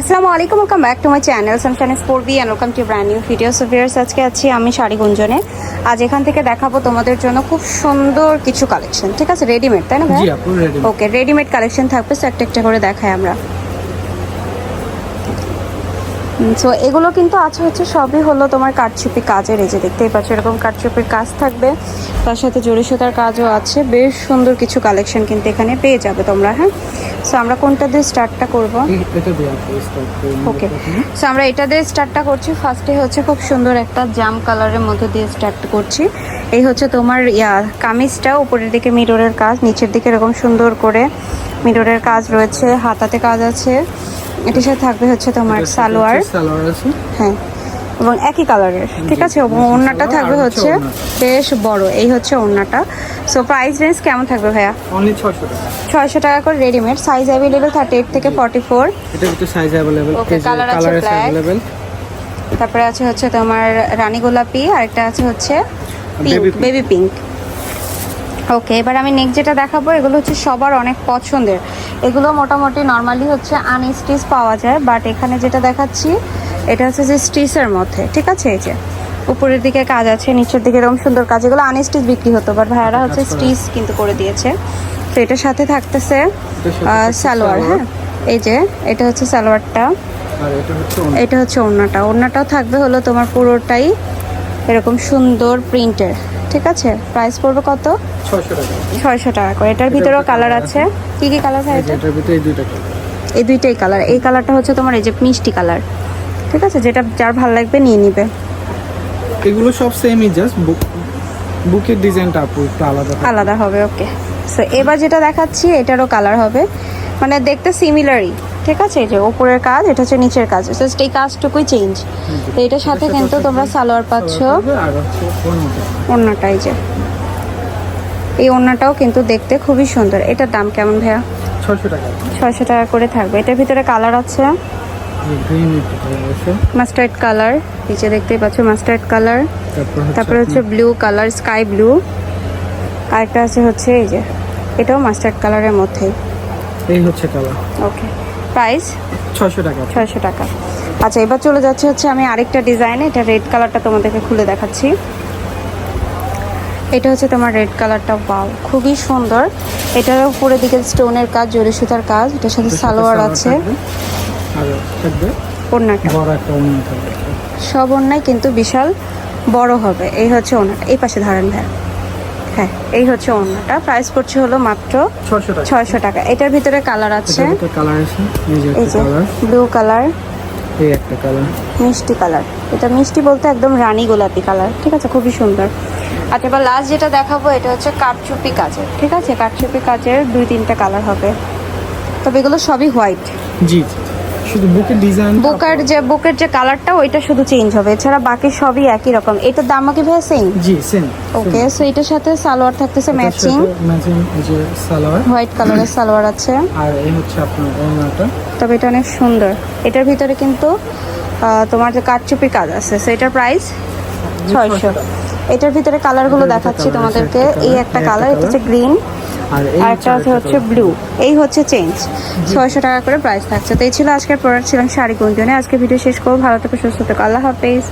আসসালামু আলাইকুম welcome back to my channel Sunshine Sport B and welcome to brand new video so আজকে আছি আমি শাড়ি গুঞ্জনে। আজ এখান থেকে দেখাবো তোমাদের জন্য খুব সুন্দর কিছু কালেকশন ঠিক আছে? রেডিমেড তাই না ভাই ওকে রেডিমেড কালেকশন থাকবে সো একটা একটা করে দেখাই আমরা। সো এগুলো কিন্তু আছে হচ্ছে সবই হলো তোমার কাঠচুপি কাজের এই যে দেখতেই পাচ্ছ এরকম কাঠচুপির কাজ থাকবে। তার সাথে জড়ি সুতার কাজও আছে বেশ সুন্দর কিছু কালেকশন কিন্তু এখানে পেয়ে যাবে তোমরা হ্যাঁ? সো আমরা কোনটা দিয়ে স্টার্টটা করব? ওকে সো আমরা এটা দিয়ে স্টার্টটা করছি ফার্স্টে হচ্ছে খুব সুন্দর একটা জাম কালারের মধ্যে দিয়ে স্টার্ট করছি। এই হচ্ছে তোমার ইয়া কামিজটা উপরের দিকে মিররের কাজ নিচের দিকে এরকম সুন্দর করে মিররের কাজ রয়েছে হাতাতে কাজ আছে। এটির সাথে থাকবে হচ্ছে তোমার সালোয়ার সালোয়ার আছে হ্যাঁ এবং একই কালারের ঠিক আছে এবং নিচে ওড়নাটা সালোয়ার থাকবে আর হচ্ছে হচ্ছে ওড়না। বেশ বড় এই হচ্ছে ওড়নাটা সো প্রাইস রেঞ্জ কেমন থাকবে ভাইয়া অনলি 600 টাকা ছয়শো টাকা করে readymade size available thirty eight থেকে ফর্টি ফোর এটা ভিতরে সাইজ अवेलेबल Okay, colour আছে কালার আছে black। अवेलेबल তারপরে আছে হচ্ছে তোমার রানী গোলাপি আর একটা আছে হচ্ছে Baby pink। Baby pink okay এবার আমি নেক্সট যেটা দেখাবো এগুলো হচ্ছে সবার অনেক পছন্দের এগুলো মোটামুটি নর্মালি হচ্ছে আনস্টিচ পাওয়া যায় বাট এখানে যেটা দেখাচ্ছি এটা হচ্ছে যে স্টিচের মধ্যে ঠিক আছে? এই যে উপরের দিকে কাজ আছে নিচের দিকে এরকম সুন্দর কাজ এগুলো আনস্টিচ বিক্রি হতো বাট ভাইয়ারা হচ্ছে স্টিচ কিন্তু করে দিয়েছে। তো এটার সাথে থাকতেছে সালোয়ার। হ্যাঁ? এই যে এটা হচ্ছে সালোয়ারটা এটা হচ্ছে ওড়নাটা। ওড়নাটাও থাকবে হলো তোমার পুরোটাই এরকম সুন্দর প্রিন্টের ঠিক আছে? প্রাইস পড়বে কত? 600 টাকা ছয়শো টাকা। করে। এটার ভিতরেও কালার আছে? কি কি কালার এই এটার? ভিতরে এই দুইটা কালার এই দুইটাই কালার এই কালারটা হচ্ছে তোমার এই যে মিষ্টি কালার ঠিক আছে? যেটা যার ভালো লাগবে নিয়ে নিবে। এগুলো সব সেমই জাস্ট বুক বুকের ডিজাইনটা আপু একটু আলাদা আলাদা হবে ওকে সো এবার যেটা দেখাচ্ছি এটারও কালার হবে। মানে দেখতে সিমিলারই ঠিক আছে? এই যে ওপরের কাজ এটা হচ্ছে নিচের কাজ। জাস্ট এই কাজটুকুই চেঞ্জ তো এটার সাথে কিন্তু তোমরা সালোয়ার পাচ্ছ। সালোয়ার থাকবে আর হচ্ছে অন্যটা। ওড়নাটাই যে। এই ওড়নাটাও কিন্তু দেখতে খুবই সুন্দর। এটার দাম কেমন ভাইয়া? 600 টাকা। ছয়শো টাকা করে থাকবে। এটার ভিতরে কালার আছে? মাস্টার্ড কালার নিচে দেখতেই পাচ্ছ মাস্টার্ড কালার তারপরে হচ্ছে ব্লু কালার স্কাই ব্লু আরেকটা আছে হচ্ছে এই যে এটাও মাস্টার্ড কালারের মধ্যেই। এই হচ্ছে কালার ওকে প্রাইস 600 টাকা। ছয়শো টাকা। আচ্ছা এবার চলে যাচ্ছে হচ্ছে আমি আরেকটা ডিজাইনে এটা রেড কালারটা তোমাদেরকে খুলে দেখাচ্ছি। এটা হচ্ছে তোমার রেড কালারটা পাও খুবই সুন্দর। এটার উপরের দিকে স্টোনের কাজ জরি সুতার কাজ এটার সাথে সালোয়ার আছে। সব ওড়নায় কিন্তু বিশাল বড় হবে। এই হচ্ছে ওড়নাটা এই পাশে ধরেন ভাই। হ্যাঁ এই হচ্ছে ওড়নাটা। প্রাইস পড়ছে হলো মাত্র ছয়শো টাকা। এটার ভিতরে কালার আছে। এই যে ব্লু কালার এই একটা কালার মিষ্টি কালার এটা মিষ্টি বলতে একদম রানী গোলাপি কালার ঠিক আছে খুবই সুন্দর। আচ্ছা এবার লাস্ট যেটা দেখাবো এটা হচ্ছে কাঠচুপি কাজের। ঠিক আছে? কাঠচুপি কাজের দুই তিনটা কালার হবে। তবে এগুলো সবই হোয়াইট জি জি। শুধু বুকের ডিজাইন বুকের যে বুকের যে কালারটা ওইটা শুধু চেঞ্জ হবে। এছাড়া বাকি সবই একই রকম। এটার দাম কি ভাই same ji same okay so এটার সাথে সালোয়ার থাকতেছে ম্যাচিং ম্যাচিং যে সালোয়ার। হোয়াইট কালারের সালোয়ার আছে। আর এই হচ্ছে আপনার ওড়নাটা। তবে এটা অনেক সুন্দর। এটার ভিতরে কিন্তু তোমার যে কাঠচুপির কাজ আছে সো এটার প্রাইস ছয়শো। এটার ভিতরে কালারগুলো দেখাচ্ছি তোমাদেরকে। এই একটা কালার এটা হচ্ছে গ্রিন আর একটা আছে হচ্ছে ব্লু এই হচ্ছে চেঞ্জ ছয়শো টাকা করে প্রাইস থাকছে। তো এই ছিল আজকের প্রোডাক্ট ছিলাম শাড়ি গুঞ্জনে। আজকে ভিডিও শেষ করব। ভালো থেকে সুস্থ থেকো। আল্লাহ হাফেজ।